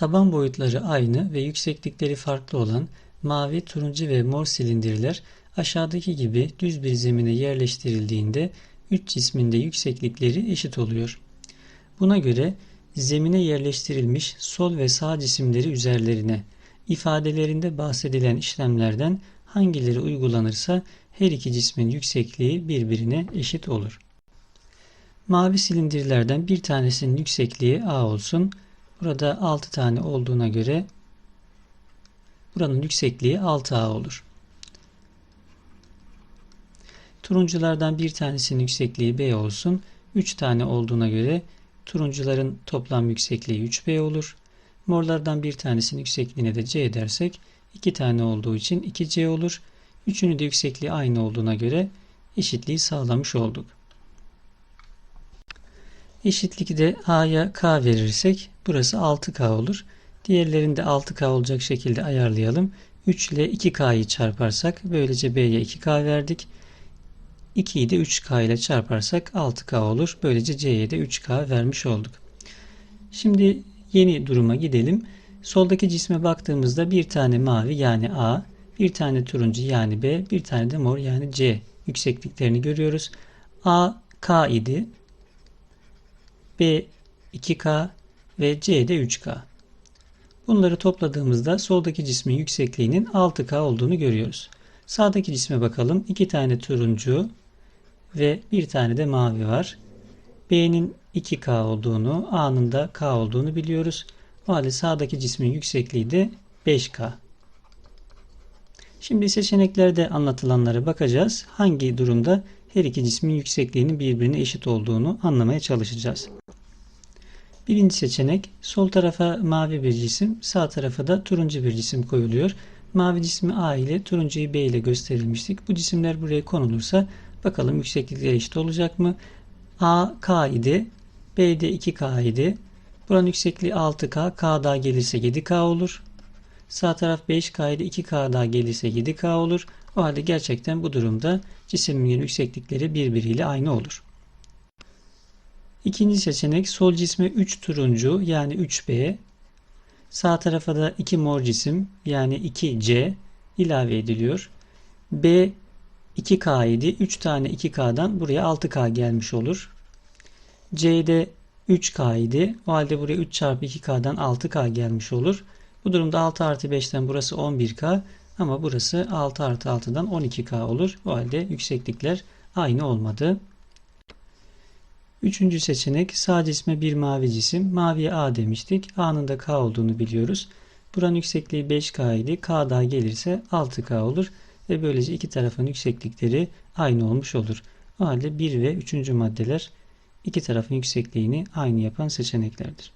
Taban boyutları aynı ve yükseklikleri farklı olan mavi, turuncu ve mor silindirler aşağıdaki gibi düz bir zemine yerleştirildiğinde üç cismin de yükseklikleri eşit oluyor. Buna göre zemine yerleştirilmiş sol ve sağ cisimleri üzerlerine ifadelerinde bahsedilen işlemlerden hangileri uygulanırsa her iki cismin yüksekliği birbirine eşit olur. Mavi silindirlerden bir tanesinin yüksekliği A olsun. Burada 6 tane olduğuna göre buranın yüksekliği 6A olur. Turunculardan bir tanesinin yüksekliği B olsun. 3 tane olduğuna göre turuncuların toplam yüksekliği 3B olur. Morlardan bir tanesinin yüksekliğine de C dersek 2 tane olduğu için 2C olur. Üçünü de yüksekliği aynı olduğuna göre eşitliği sağlamış olduk. Eşitlikte A'ya K verirsek burası 6K olur. Diğerlerini de 6K olacak şekilde ayarlayalım. 3 ile 2K'yı çarparsak böylece B'ye 2K verdik. 2'yi de 3K ile çarparsak 6K olur. Böylece C'ye de 3K vermiş olduk. Şimdi yeni duruma gidelim. Soldaki cisme baktığımızda bir tane mavi yani A, bir tane turuncu yani B, bir tane de mor yani C yüksekliklerini görüyoruz. A K idi. B 2K ve C de 3K. Bunları topladığımızda soldaki cismin yüksekliğinin 6K olduğunu görüyoruz. Sağdaki cisme bakalım. 2 tane turuncu ve bir tane de mavi var. B'nin 2K olduğunu, A'nın da K olduğunu biliyoruz. O halde sağdaki cismin yüksekliği de 5K. Şimdi seçeneklerde anlatılanlara bakacağız. Hangi durumda her iki cismin yüksekliğinin birbirine eşit olduğunu anlamaya çalışacağız. Birinci seçenek sol tarafa mavi bir cisim, sağ tarafa da turuncu bir cisim koyuluyor. Mavi cismi A ile turuncuyu B ile gösterilmiştik. Bu cisimler buraya konulursa bakalım yükseklikleri eşit olacak mı? A K idi. B de 2K idi. Buranın yüksekliği 6K. K daha gelirse 7K olur. Sağ taraf 5K ile 2K daha gelirse 7K olur. O halde gerçekten bu durumda cisimlerin yükseklikleri birbiriyle aynı olur. İkinci seçenek sol cisme 3 turuncu yani 3B. Sağ tarafa da 2 mor cisim yani 2C ilave ediliyor. B 2K idi. 3 tane 2K'dan buraya 6K gelmiş olur. C'de 3K idi. O halde buraya 3 çarpı 2K'dan 6K gelmiş olur. Bu durumda 6 artı 5'ten burası 11K ama burası 6 artı 6'dan 12K olur. O halde yükseklikler aynı olmadı. Üçüncü seçenek sağ cisme bir mavi cisim. Maviye A demiştik. A'nın da K olduğunu biliyoruz. Buranın yüksekliği 5K idi. K daha gelirse 6K olur. Ve böylece iki tarafın yükseklikleri aynı olmuş olur. O halde 1 ve 3. maddeler iki tarafın yüksekliğini aynı yapan seçeneklerdir.